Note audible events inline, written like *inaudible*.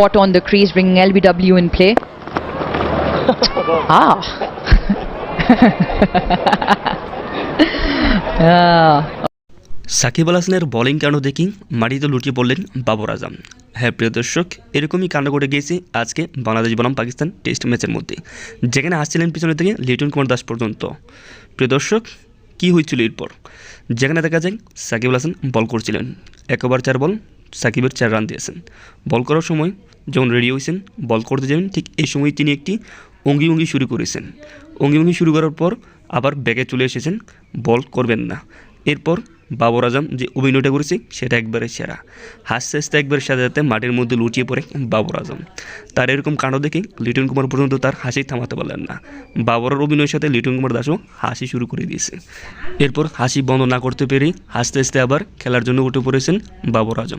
caught on the crease, bringing LBW in play. ah. *laughs* ah. Shakib Al হাসানের bowling কাণ্ড দেখি মাটিতে লুটিয়ে পড়লেন বাবর আজম হ্যাঁ প্রিয় দর্শক এরকমই কাণ্ড ঘটে গিয়েছে আজকে বাংলাদেশ বনাম পাকিস্তান টেস্ট ম্যাচের মধ্যে যেখানে আসছিলেন পিছনে থেকে লিটন কুমার দাস পর্যন্ত প্রিয় দর্শক কী হয়েছিল এরপর যেখানে দেখা যায় সাকিব আল হাসান বল করছিলেন একবার চার বল সাকিবের চার রান দিয়েছেন। বল করার সময় যখন রেডি হয়েছেন, বল করতে যাবেন, ঠিক এই সময় তিনি একটি অঙ্গি অঙ্গি শুরু করেছেন। অঙ্গি অঙ্গি শুরু করার পর আবার ব্যাগে চলে এসেছেন, বল করবেন না। এরপর বাবর আজম যে অভিনয়টা করেছে, সেটা একবারে সেরা। হাসতে হাসতে একবারে সাথে সাথে মাটির মধ্যে লুটিয়ে পড়ে বাবর আজম। তার এরকম কাণ্ড দেখে লিটন কুমার পর্যন্ত তার হাসি থামাতে পারলেন না। বাবরের অভিনয়ের সাথে লিটন কুমার দাসও হাসি শুরু করে দিয়েছে। এরপর হাসি বন্ধ না করতে পেরে হাসতে হাসতে আবার খেলার জন্য উঠে পড়েছেন বাবর আজম।